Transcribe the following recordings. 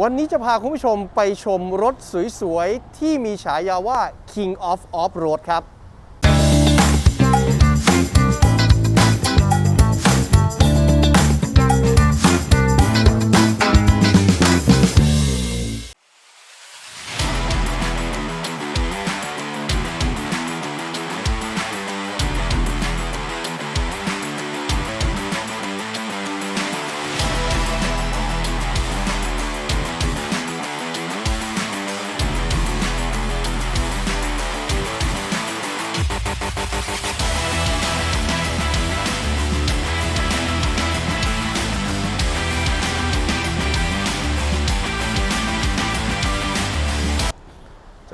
วันนี้จะพาคุณผู้ชมไปชมรถสวยๆ ที่มีฉายาว่า King of Off Road ครับ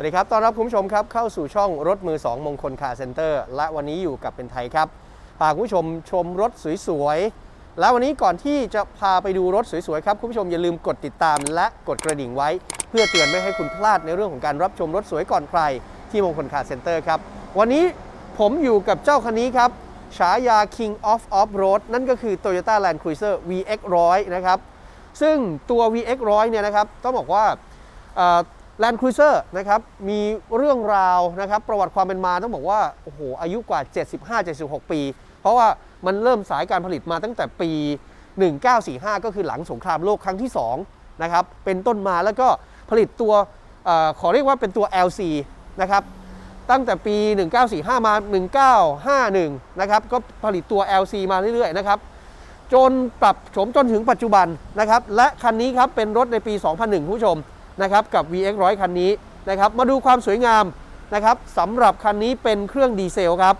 วัสดีครับ ต้อนรับคุณผู้ชมครับ เข้าสู่ช่องรถมือ 2 มงคลคาร์เซ็นเตอร์ และวันนี้อยู่กับเป็นไทยครับ พาคุณผู้ชมชมรถสวยๆ และวันนี้ก่อนที่จะพาไปดูรถสวยๆ ครับ คุณผู้ชมอย่าลืมกดติดตามและกดกระดิ่งไว้ เพื่อเตือนไม่ให้คุณพลาดในเรื่องของการรับชมรถสวยก่อนใคร ที่มงคลคาร์เซ็นเตอร์ครับ วันนี้ผมอยู่กับเจ้าคันนี้ครับ ฉายา King of Off Road นั่นก็คือ Toyota Land Cruiser VX 100 นะครับ ซึ่งตัว VX 100 เนี่ยนะครับ ต้องบอกว่า แลนด์ครูเซอร์นะครับมีเรื่องราวนะครับประวัติความเป็นมาต้องบอกว่าโอ้โหอายุกว่า 75-76 ปี เพราะว่ามันเริ่มสายการผลิตมาตั้งแต่ปี 1945 ก็คือหลังสงครามโลกครั้งที่2นะครับเป็นต้นมาแล้วก็ผลิตตัวอขอเรียกว่าเป็นตัว LC นะครับตั้งแต่ปี 1945 มา 1951 นะครับก็ผลิตตัว LC มาเรื่อยๆนะครับจนปรับโฉมจนถึงปัจจุบันนะครับและคันนี้ครับเป็นรถในปี 2001คุณผู้ชม นะครับกับ VX 100 คันนี้นะครับมาดูความสวยงามนะครับสำหรับคันนี้เป็นเครื่องดีเซลครับ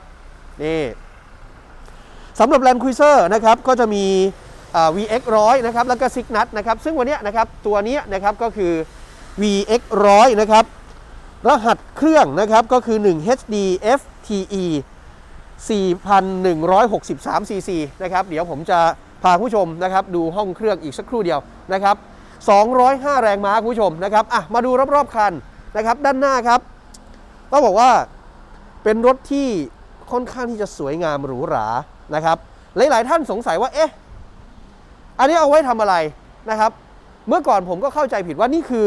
นี่สำหรับ Land Cruiser นะครับก็จะมี VX 100 นะครับแล้วก็ Signat นะครับซึ่งวันนี้นะครับตัวนี้นะครับก็คือ VX 100 นะครับรหัสเครื่องนะครับก็คือ 1 HD FTE 4,163ซีซีนะครับเดี๋ยวผมจะพาผู้ชมนะครับดูห้องเครื่องอีกสักครู่เดียวนะครับ 205 แรงม้าคุณผู้ชมนะครับอะมาดูรอบๆคันนะครับ ด้านหน้าครับต้องบอกว่าเป็นรถที่ค่อนข้างที่จะสวยงามหรูหรานะครับ หลายๆท่านสงสัยว่าเอ๊ะอันนี้เอาไว้ทำอะไรนะครับ เมื่อก่อนผมก็เข้าใจผิดว่านี่คือ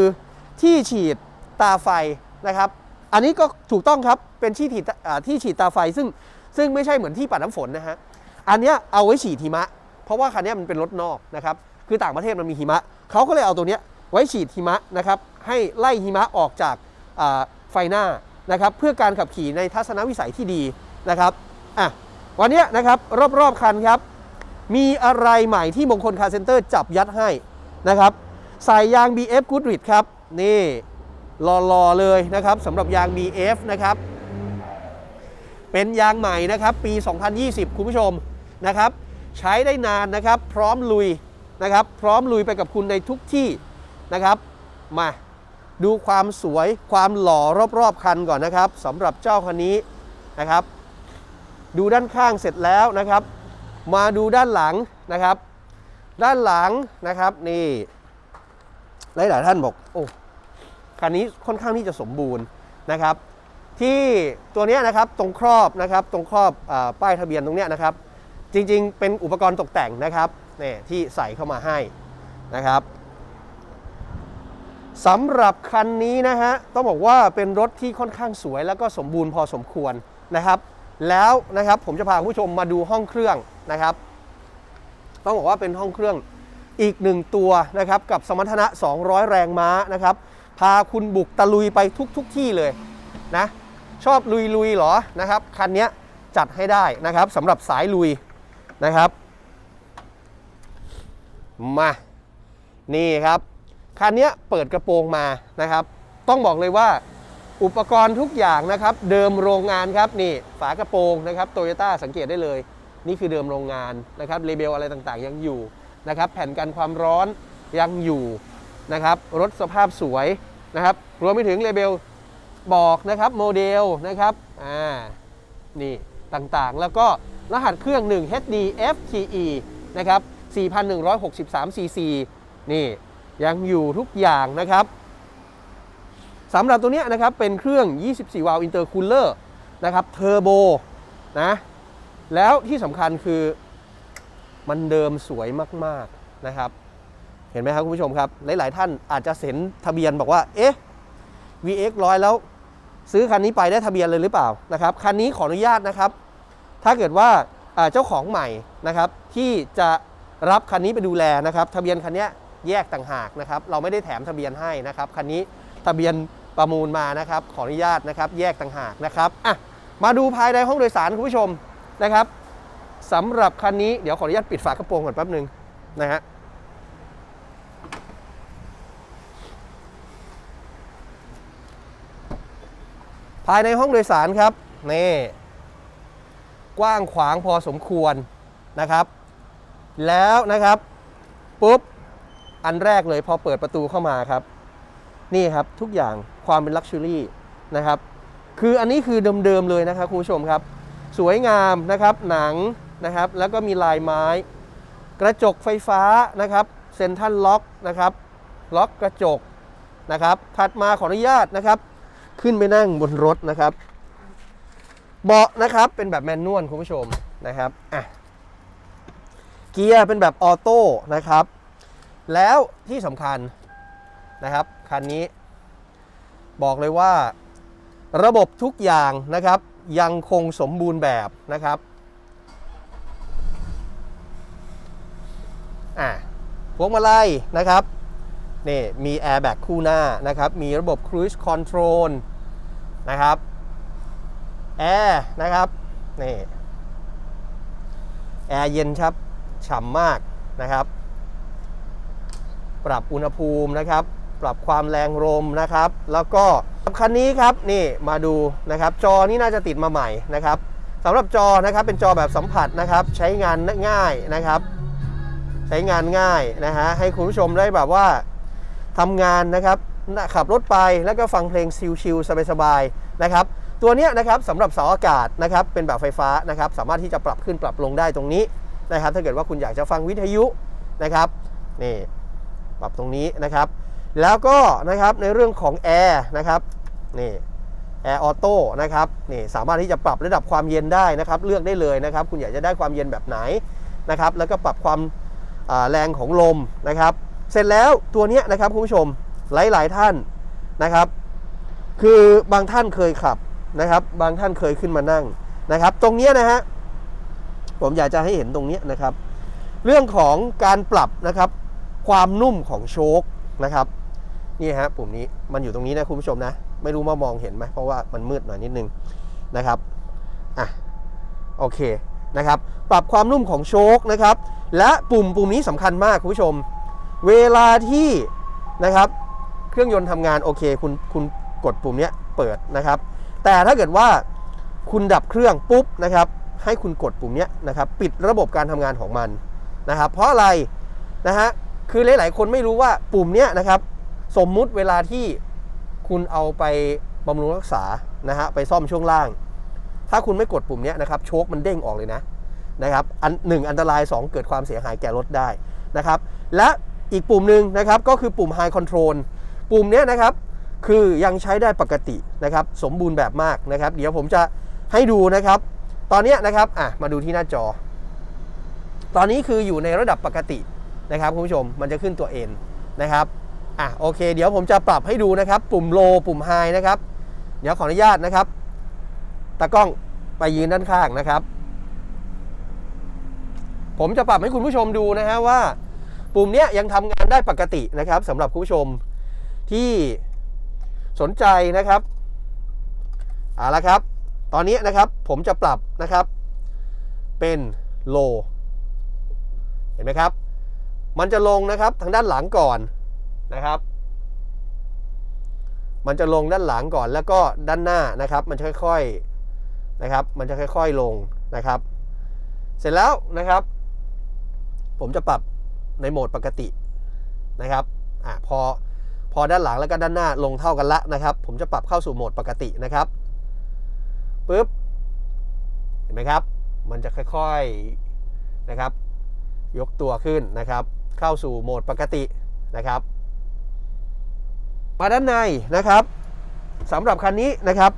ที่ฉีดตาไฟนะครับ อันนี้ก็ถูกต้องครับเป็นที่ฉีดที่ฉีดตาไฟซึ่งซึ่งไม่ใช่เหมือนที่ปัดน้ำฝนนะฮะอันเนี้ยเอาไว้ฉีดหิมะ เพราะว่าคันนี้มันเป็นรถนอกนะครับ คือต่างประเทศมันมีหิมะ เขาก็เลยเอาตัวเนี้ยไว้ฉีดหิมะนะครับให้ไล่หิมะออกจากไฟหน้านะครับเพื่อการขับขี่ในทัศนวิสัยที่ดีนะครับอะวันนี้นะครับรอบๆคันครับ มีอะไรใหม่ที่มงคลคาร์เซ็นเตอร์จับยัดให้นะครับใส่ยาง BF Goodrich ครับนี่รอๆเลยนะครับสำหรับยาง BF นะครับเป็นยางใหม่นะครับปี 2020 คุณผู้ชมนะครับ ใช้ได้นานนะครับ พร้อมลุย นะครับ พร้อมลุยไปกับคุณในทุกที่นะครับ มาดูความสวยความหล่อรอบๆคันก่อนนะครับสำหรับเจ้าคันนี้นะครับ ดูด้านข้างเสร็จแล้วนะครับ มาดูด้านหลังนะครับ ด้านหลังนะครับนี่หลายๆท่านบอกโอ้คันนี้ค่อนข้างที่จะสมบูรณ์นะครับ ที่ตัวนี้นะครับตรงครอบนะครับ ตรงครอบอป้ายทะเบียนตรงเนี้ยนะครับ จริงๆ เป็นอุปกรณ์ตกแต่งนะครับ นี่ยที่ใส่เข้ามาให้นะครับสำหรับคันนี้นะฮะต้องบอกว่าเป็นรถที่ค่อนข้างสวยแล้วก็สมบูรณ์พอสมควรนะครับ แล้วนะครับผมจะพาผู้ชมมาดูห้องเครื่องนะครับ ต้องบอกว่าเป็นห้องเครื่องอีกหนึ่งตัวนะครับกับสมรรถนะ 200 แรงม้านะครับ พาคุณบุกตะลุยไปทุกทุกที่เลยนะชอบลุยลุยๆหรอนะครับคันนี้จัดให้ได้นะครับสำหรับสายลุยนะครับ มานี่ครับคันนี้เปิดกระโปรงมานะครับ ต้องบอกเลยว่าอุปกรณ์ทุกอย่างนะครับ เดิมโรงงานครับนี่ฝากระโปรงนะครับโตโยต้าสังเกตได้เลย นี่คือเดิมโรงงานนะครับเลเบลอะไรต่างๆ ยังอยู่นะครับ แผ่นกันความร้อนยังอยู่นะครับรถสภาพสวยนะครับรวมไปถึงเลเบลบอกนะครับโมเดลนะครับอ่านี่ต่างๆ แล้วก็รหัสเครื่อง 1 HD FTE นะครับ 4,163 cc นี่ยังอยู่ทุกอย่างนะครับสำหรับตัวเนี้ยนะครับเป็นเครื่อง 24 วาล์วอินเตอร์คูลเลอร์นะครับเทอร์โบนะแล้วที่สำคัญคือมันเดิมสวยมาก ๆ นะครับ เห็นไหมครับคุณผู้ชมครับ หลาย ๆ ท่านอาจจะเห็นทะเบียนบอกว่า เอ๊ะ VX ร้อยแล้ว ซื้อคันนี้ไปได้ทะเบียนเลยหรือเปล่านะครับ คันนี้ขออนุญาตนะครับ ถ้าเกิดว่าเจ้าของใหม่นะครับที่จะ รับคันนี้ไปดูแลนะครับทะเบียนคันนี้แยกต่างหากนะครับ เราไม่ได้แถมทะเบียนให้นะครับคันนี้ทะเบียนประมูลมานะครับ ขออนุญาตนะครับ แยกต่างหากนะครับอะมาดูภายในห้องโดยสารคุณผู้ชมนะครับสำหรับคันนี้เดี๋ยวขออนุญาตปิดฝากระโปรงก่อนแป๊บหนึ่งนะฮะภายในห้องโดยสารครับนี่กว้างขวางพอสมควรนะครับ แล้วนะครับปุ๊บอันแรกเลยพอเปิดประตูเข้ามาครับ นี่ครับทุกอย่างความเป็นลักชัวรี่นะครับ คืออันนี้คือเดิมๆเลยนะครับคุณผู้ชมครับ สวยงามนะครับหนังนะครับ แล้วก็มีลายไม้ กระจกไฟฟ้านะครับเซ็นทรัลล็อกนะครับ ล็อกกระจกนะครับถัดมาขออนุญาตนะครับ ขึ้นไปนั่งบนรถนะครับ เบาะนะครับเป็นแบบแมนนวลคุณผู้ชมนะครับอะ เกียร์เป็นแบบออโต้นะครับ แล้วที่สำคัญนะครับ คันนี้ บอกเลยว่า ระบบทุกอย่างนะครับ ยังคงสมบูรณ์แบบนะครับอะพวงมาลัยนะครับนี่มีแอร์แบ็กคู่หน้านะครับ มีระบบ Cruise Control นะครับแอร์นะครับนี่แอร์เย็นครับ ฉ่ำมากนะครับ ปรับอุณหภูมินะครับ ปรับความแรงลมนะครับ แล้วก็คันนี้ครับนี่มาดูนะครับ จอนี่น่าจะติดมาใหม่นะครับสำหรับจอนะครับเป็นจอแบบสัมผัสนะครับ ใช้งานง่ายนะครับ ใช้งานง่ายนะฮะให้คุณผู้ชมได้แบบว่าทำงานนะครับขับรถไปแล้วก็ฟังเพลงชิลๆสบายๆนะครับตัวนี้นะครับสำหรับเสาอากาศนะครับเป็นแบบไฟฟ้านะครับ สามารถที่จะปรับขึ้นปรับลงได้ตรงนี้ นะครับ ถ้าเกิดว่าคุณอยากจะฟังวิทยุนะครับนี่ปรับตรงนี้นะครับ แล้วก็นะครับในเรื่องของแอร์นะครับนี่แอร์ออโต้นะครับนี่สามารถที่จะปรับระดับความเย็นได้นะครับ เลือกได้เลยนะครับ คุณอยากจะได้ความเย็นแบบไหนนะครับ แล้วก็ปรับความแรงของลมนะครับ เสร็จแล้วตัวนี้นะครับคุณผู้ชมหลาย ๆ ท่านนะครับ คือบางท่านเคยขับนะครับ บางท่านเคยขึ้นมานั่งนะครับ ตรงนี้นะฮะ ผมอยากจะให้เห็นตรงนี้นะครับ เรื่องของการปรับนะครับ ความนุ่มของโชคนะครับนี่ฮะปุ่มนี้มันอยู่ตรงนี้นะคุณผู้ชมนะ ไม่รู้ว่ามองเห็นไหมเพราะว่ามันมืดหน่อยนิดนึงนะครับอะโอเคนะครับ ปรับความนุ่มของโชคนะครับ และปุ่มปุ่มนี้สำคัญมากคุณผู้ชม เวลาที่นะครับ เครื่องยนต์ทำงานโอเค คุณคุณกดปุ่มนี้เปิดนะครับ แต่ถ้าเกิดว่าคุณดับเครื่องปุ๊บนะครับ ให้คุณกดปุ่มนี้นะครับปิดระบบการทำงานของมันนะครับ เพราะอะไรนะฮะคือหลาย ๆ คนไม่รู้ว่าปุ่มนี้นะครับ สมมุติเวลาที่คุณเอาไปบำรุงรักษานะฮะไปซ่อมช่วงล่าง ถ้าคุณไม่กดปุ่มนี้นะครับโชคมันเด้งออกเลยนะนะครับอันหนึ่งอันตราย 2 เกิดความเสียหายแก่รถได้นะครับ และอีกปุ่มหนึ่งนะครับก็คือปุ่ม High Control ปุ่มนี้นะครับคือยังใช้ได้ปกตินะครับ สมบูรณ์แบบมากนะครับ เดี๋ยวผมจะให้ดูนะครับ ตอนนี้นะครับอะมาดูที่หน้าจอ ตอนนี้คืออยู่ในระดับปกตินะครับคุณผู้ชมมันจะขึ้นตัว N นะครับอะโอเค เดี๋ยวผมจะปรับให้ดูนะครับ ปุ่ม low ปุ่ม high นะครับ เดี๋ยวขออนุญาตนะครับตากล้องไปยืนด้านข้างนะครับ ผมจะปรับให้คุณผู้ชมดูนะฮะว่า ปุ่มเนี้ยยังทำงานได้ปกตินะครับสำหรับคุณผู้ชมที่สนใจนะครับเอาละครับ ตอนนี้นะครับผมจะปรับนะครับเป็น low เห็นไหมครับ มันจะลงนะครับทางด้านหลังก่อนนะครับ มันจะลงด้านหลังก่อนแล้วก็ด้านหน้านะครับ มันจะค่อยๆนะครับ มันจะค่อยๆลงนะครับ เสร็จแล้วนะครับ ผมจะปรับในโหมดปกตินะครับอะพอพอด้านหลังแล้วก็ด้านหน้าลงเท่ากันละนะครับ ผมจะปรับเข้าสู่โหมดปกตินะครับ ปุ๊บเห็นไหมครับ มันจะค่อยๆนะครับ ยกตัวขึ้นนะครับ เข้าสู่โหมดปกตินะครับ มาด้านในนะครับสำหรับคันนี้นะครับ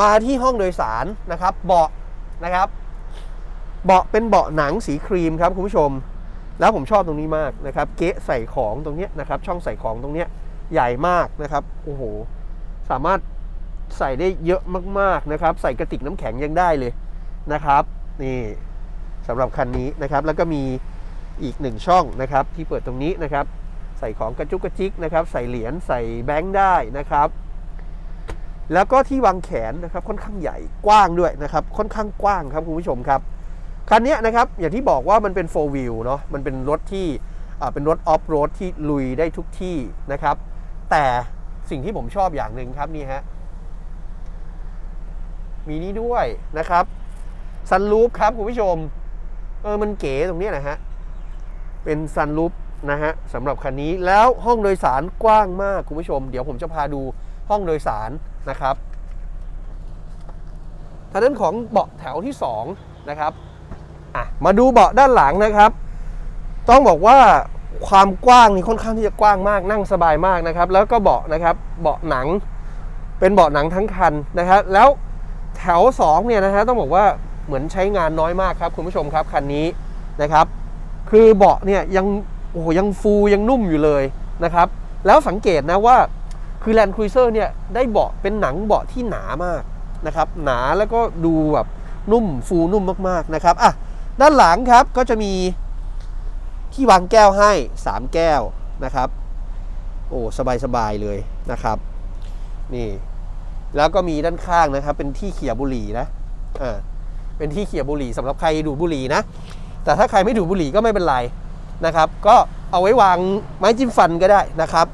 มาที่ห้องโดยสารนะครับ เบาะนะครับ เบาะเป็นเบาะหนังสีครีมครับคุณผู้ชม แล้วผมชอบตรงนี้มากนะครับ เก๊ะใส่ของตรงนี้นะครับ ช่องใส่ของตรงนี้ใหญ่มากนะครับโอ้โหสามารถ ใส่ได้เยอะมากๆนะครับ ใส่กระติกน้ำแข็งยังได้เลยนะครับนี่สำหรับคันนี้นะครับแล้วก็มีอีกหนึ่งช่องนะครับที่เปิดตรงนี้นะครับ ใส่ของกระจุกกระจิกนะครับ ใส่เหรียญใส่แบงค์ได้นะครับ แล้วก็ที่วางแขนนะครับค่อนข้างใหญ่กว้างด้วยนะครับ ค่อนข้างกว้างครับคุณผู้ชมครับคันนี้นะครับอย่างที่บอกว่ามันเป็น 4 wheel เนาะมันเป็นรถที่เป็นรถออฟโรดที่ลุยได้ทุกที่นะครับ แต่สิ่งที่ผมชอบอย่างหนึ่งครับนี่ฮะ มีนี่ด้วยนะครับซันรูฟครับคุณผู้ชม เออมันเก๋ตรงนี้นะฮะ เป็นซันรูฟนะฮะสำหรับคันนี้แล้วห้องโดยสารกว้างมากคุณผู้ชม เดี๋ยวผมจะพาดูห้องโดยสารนะครับทางด้านของเบาะแถวที่สองนะครับอะมาดูเบาะด้านหลังนะครับ ต้องบอกว่าความกว้างนี่ค่อนข้างที่จะกว้างมากนั่งสบายมากนะครับ แล้วก็เบาะนะครับเบาะหนังเป็นเบาะหนังทั้งคันนะครับแล้ว แถว2เนี่ยนะฮะต้องบอกว่าเหมือนใช้งานน้อยมากครับคุณผู้ชมครับคันนี้นะครับ คือเบาะเนี่ยยังโอ้โหยังฟูยังนุ่มอยู่เลยนะครับ แล้วสังเกตนะว่าคือ Land Cruiser เนี่ยได้เบาะเป็นหนังเบาะที่หนามากนะครับ หนาแล้วก็ดูแบบนุ่มฟูนุ่มมากๆนะครับอะด้านหลังครับก็จะมีที่วางแก้วให้ 3 แก้วนะครับ โอ้สบายๆเลยนะครับ นี่ แล้วก็มีด้านข้างนะครับ เป็นที่เขี่ยบุหรี่นะอ่าเป็นที่เขี่ยบุหรี่สำหรับใครดูบุหรี่นะ แต่ถ้าใครไม่ดูบุหรี่ก็ไม่เป็นไรนะครับ ก็เอาไว้วางไม้จิ้มฟันก็ได้นะครับ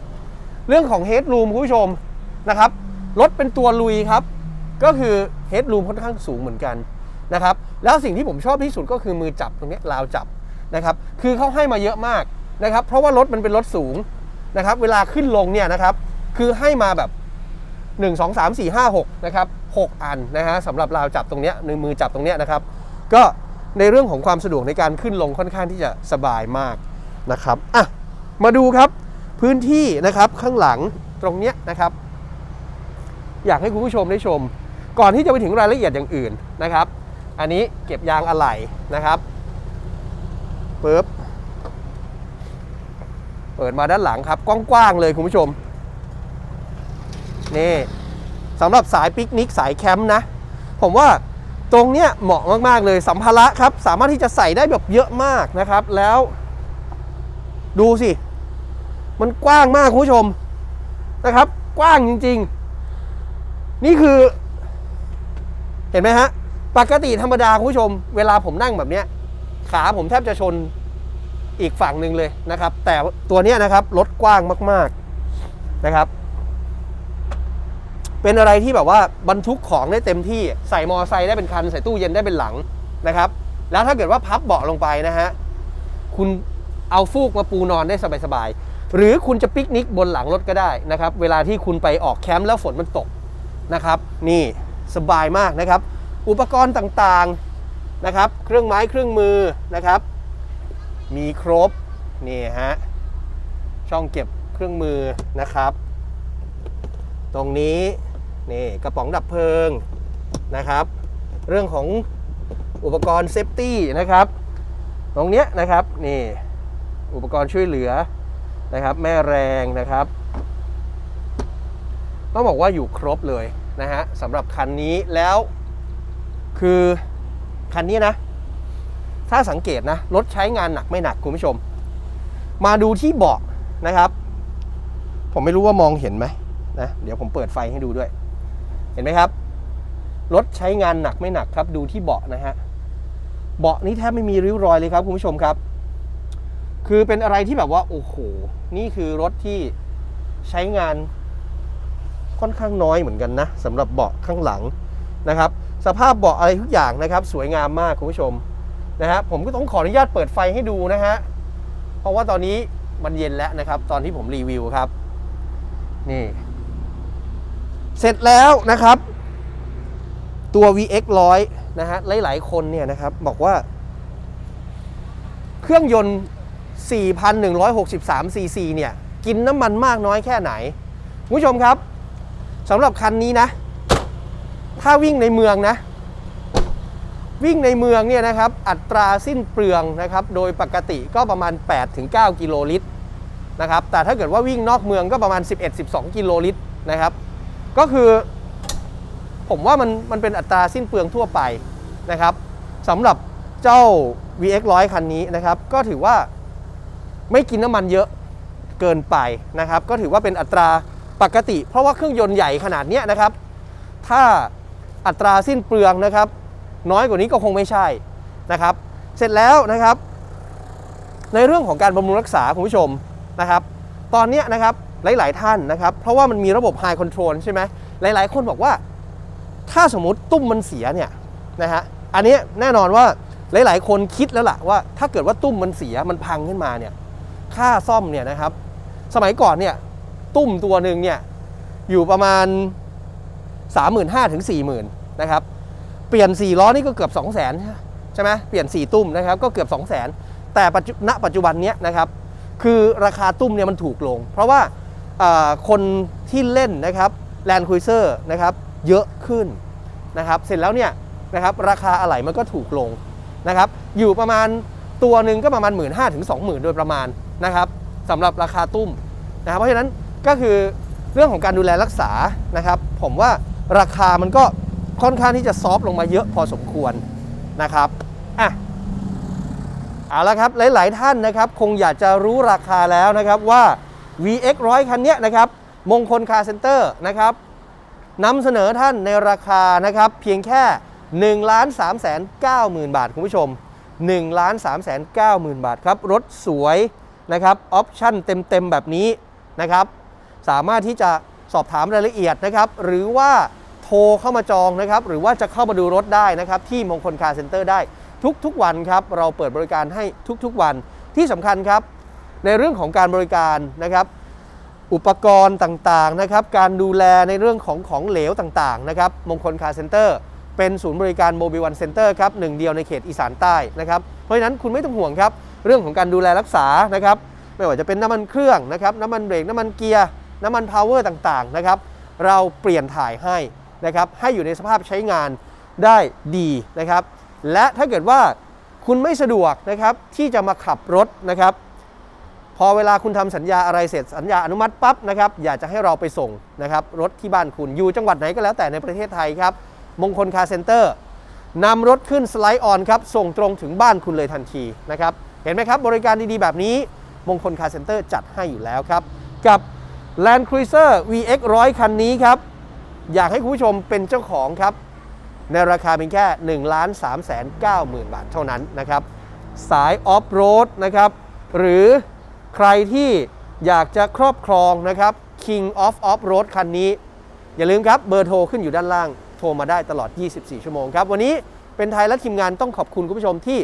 เรื่องของเฮดรูมคุณผู้ชมนะครับรถเป็นตัวลุยครับ ก็คือเฮดรูมค่อนข้างสูงเหมือนกันนะครับ แล้วสิ่งที่ผมชอบที่สุดก็คือมือจับตรงนี้ราวจับนะครับ คือเขาให้มาเยอะมากนะครับ เพราะว่ารถมันเป็นรถสูงนะครับ เวลาขึ้นลงเนี่ยนะครับ คือให้มาแบบ 1 2 3 4 5 6นะครับ6อันนะฮะสำหรับราวจับตรงเนี้ยในมือจับตรงเนี้ยนะครับ ก็ในเรื่องของความสะดวกในการขึ้นลงค่อนข้างที่จะสบายมากนะครับอะมาดูครับพื้นที่นะครับข้างหลังตรงเนี้ยนะครับ อยากให้คุณผู้ชมได้ชม ก่อนที่จะไปถึงรายละเอียดอย่างอื่นนะครับ อันนี้เก็บยางอะไหล่นะครับปึ๊บเปิดมาด้านหลังครับกว้างๆเลยคุณผู้ชม นี่สำหรับสายปิกนิกสายแคมป์นะ ผมว่าตรงเนี้ยเหมาะมาก ๆ เลยสัมภาระครับ สามารถที่จะใส่ได้แบบเยอะมากนะครับ แล้ว ดูสิ มันกว้างมากคุณผู้ชมนะครับ กว้างจริง ๆ นี่คือ เห็นไหมฮะ ปกติธรรมดาคุณผู้ชม เวลาผมนั่งแบบเนี้ย ขาผมแทบจะชนอีกฝั่งหนึ่งเลยนะครับ แต่ตัวนี้นะครับรถกว้างมาก ๆนะครับ เป็นอะไรที่แบบว่าบรรทุกของได้เต็มที่ใส่มอไซค์ได้เป็นคัน ใส่ตู้เย็นได้เป็นหลังนะครับ แล้วถ้าเกิดว่าพับเบาะลงไปนะฮะคุณเอาฟูกมาปูนอนได้สบายๆหรือคุณจะปิกนิกบนหลังรถก็ได้นะครับ เวลาที่คุณไปออกแคมป์แล้วฝนมันตกนะครับ นี่สบายมากนะครับ อุปกรณ์ต่างๆนะครับ เครื่องไม้เครื่องมือนะครับ มีครบนี่ฮะช่องเก็บเครื่องมือนะครับ ตรงนี้ นี่กระป๋องดับเพลิงนะครับ เรื่องของอุปกรณ์เซฟตี้นะครับ ตรงเนี้ยนะครับนี่อุปกรณ์ช่วยเหลือนะครับ แม่แรงนะครับต้องบอกว่าอยู่ครบเลยนะฮะสำหรับคันนี้แล้วคือคันนี้นะ ถ้าสังเกตนะรถใช้งานหนักไม่หนักคุณผู้ชม มาดูที่เบาะนะครับ ผมไม่รู้ว่ามองเห็นไหมนะเดี๋ยวผมเปิดไฟให้ดูด้วย เห็นไหมครับ รถใช้งานหนักไม่หนักครับดูที่เบาะนะฮะ เบาะนี้แทบไม่มีริ้วรอยเลยครับคุณผู้ชมครับ คือเป็นอะไรที่แบบว่าโอ้โห นี่คือรถที่ใช้งานค่อนข้างน้อยเหมือนกันนะสำหรับเบาะข้างหลังนะครับ สภาพเบาะอะไรทุกอย่างนะครับ สวยงามมากคุณผู้ชมนะฮะผมก็ต้องขออนุญาตเปิดไฟให้ดูนะฮะเพราะว่าตอนนี้มันเย็นแล้วนะครับ ตอนที่ผมรีวิวครับ นี่ เสร็จแล้วนะครับ ตัว VX 100นะฮะหลายๆคนเนี่ยนะครับบอกว่า เครื่องยนต์ 4,163ซีซีเนี่ย กินน้ำมันมากน้อยแค่ไหนคุณผู้ชมครับสำหรับคันนี้นะ ถ้าวิ่งในเมืองนะ วิ่งในเมืองเนี่ยนะครับ อัตราสิ้นเปลืองนะครับ โดยปกติก็ประมาณ 8-9 กิโลลิตรนะครับ แต่ถ้าเกิดว่าวิ่งนอกเมืองก็ประมาณ 11-12 กิโลลิตรนะครับ ก็คือผมว่ามันมันเป็นอัตราสิ้นเปลืองทั่วไปนะครับสำหรับเจ้า VX 100 คันนี้นะครับ ก็ถือว่าไม่กินน้ำมันเยอะเกินไปนะครับ ก็ถือว่าเป็นอัตราปกติ เพราะว่าเครื่องยนต์ใหญ่ขนาดเนี้ยนะครับ ถ้าอัตราสิ้นเปลืองนะครับ น้อยกว่านี้ก็คงไม่ใช่นะครับ เสร็จแล้วนะครับ ในเรื่องของการบำรุงรักษาคุณผู้ชมนะครับ ตอนเนี้ยนะครับ หลาย ๆ ท่านนะครับ เพราะว่ามันมีระบบ High Control ใช่ไหมหลาย ๆ คนบอกว่า ถ้าสมมติตุ้มมันเสียเนี่ยนะฮะอันนี้แน่นอนว่าหลาย ๆ คนคิดแล้วล่ะว่า ถ้าเกิดว่าตุ้มมันเสียมันพังขึ้นมาเนี่ยค่าซ่อมเนี่ยนะครับ สมัยก่อนเนี่ยตุ้มตัวหนึ่งเนี่ยอยู่ประมาณ 35,000ถึง40,000นะครับเปลี่ยน 4 ล้อนี่ก็เกือบ 2 0 0 0 0 0ใช่ไหมเปลี่ยน 4 ตุ้มนะครับก็เกือบ 2 0 0 0 0 0แต่ณปัจจุบันเนี้ยนะครับคือราคาตุ้มเนี่ยมันถูกลง เพราะว่า คนที่เล่นนะครับแลนด์ค u เซอร์นะครับเยอะขึ้นนะครับเสร็จแล้วเนี่ยนะครับราคาอะไหล่มันก็ถูกลงนะครับอยู่ประมาณตัวหนึ่งก็ประมาณ 1 5ื่นถึงสองหมื่นโดยประมาณนะครับสำหรับราคาตุ้มนะครับเพราะฉะนั้นก็คือเรื่องของการดูแลรักษานะครับ ผมว่าราคามันก็ค่อนข้างที่จะซอฟต์ลงมาเยอะพอสมควรนะครับอะเอาละครับหลาย ๆ ท่านนะครับ คงอยากจะรู้ราคาแล้วนะครับว่า VX 100คันเนี้ยนะครับมงคลคาร์เซ็นเตอร์นะครับนำเสนอท่านในราคานะครับเพียงแค่1ล้าน3แสน9หมื่นบาทคุณผู้ชม1ล้าน3แสน9หมื่นบาทครับรถสวยนะครับออปชั่นเต็ม ๆ แบบนี้นะครับสามารถที่จะสอบถามรายละเอียดนะครับหรือว่าโทรเข้ามาจองนะครับหรือว่าจะเข้ามาดูรถได้นะครับที่มงคลคาร์เซ็นเตอร์ได้ทุก ๆ วันครับเราเปิดบริการให้ทุก ๆ วันที่สำคัญครับ ในเรื่องของการบริการนะครับอุปกรณ์ต่างๆนะครับการดูแลในเรื่องของของเหลวต่างๆนะครับมงคลคาร์เซ็นเตอร์เป็นศูนย์บริการโมบิวันเซ็นเตอร์ครับหนึ่งเดียวในเขตอีสานใต้นะครับเพราะฉะนั้นคุณไม่ต้องห่วงครับ เรื่องของการดูแลรักษานะครับไม่ว่าจะเป็นน้ำมันเครื่องนะครับน้ำมันเบรกน้ำมันเกียร์น้ำมันพาวเวอร์ต่างๆนะครับเราเปลี่ยนถ่ายให้นะครับให้อยู่ในสภาพใช้งานได้ดีนะครับ และถ้าเกิดว่าคุณไม่สะดวกนะครับที่จะมาขับรถนะครับ พอเวลาคุณทำสัญญาอะไรเสร็จสัญญาอนุมัติปั๊บนะครับอยากจะให้เราไปส่งนะครับรถที่บ้านคุณอยู่จังหวัดไหนก็แล้วแต่ในประเทศไทยครับมงคลคาร์เซ็นเตอร์นำรถขึ้นสไลด์ออนครับส่งตรงถึงบ้านคุณเลยทันทีนะครับเห็นไหมครับบริการดีๆ แบบนี้มงคลคาร์เซ็นเตอร์จัดให้อยู่แล้วครับ กับ Land Cruiser VX 100 คันนี้ครับ อยากให้คุณผู้ชมเป็นเจ้าของครับ ในราคาเพียงแค่1ล้าน3แสน9หมื่นบาทเท่านั้นนะครับ สายออฟโรดนะครับ หรือ ใครที่อยากจะครอบครองนะครับ King of Off Road คันนี้ อย่าลืมครับเบอร์โทรขึ้นอยู่ด้านล่าง โทรมาได้ตลอด 24 ชั่วโมงครับ วันนี้เป็นไทยและทีมงานต้องขอบคุณคุณผู้ชมที่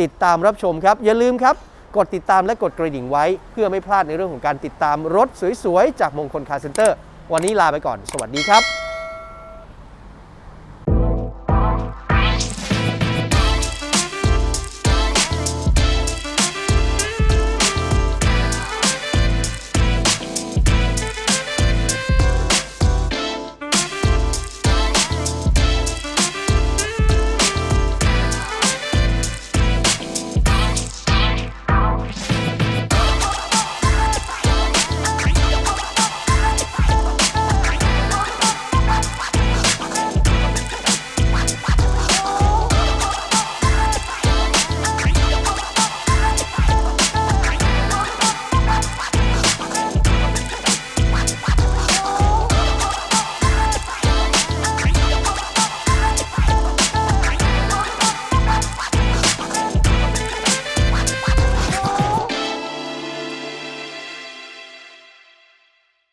ติดตามรับชมครับ อย่าลืมครับ กดติดตามและกดกระดิ่งไว้ เพื่อไม่พลาดในเรื่องของการติดตามรถสวยๆ จากมงคลคาร์เซ็นเตอร์ วันนี้ลาไปก่อน สวัสดีครับ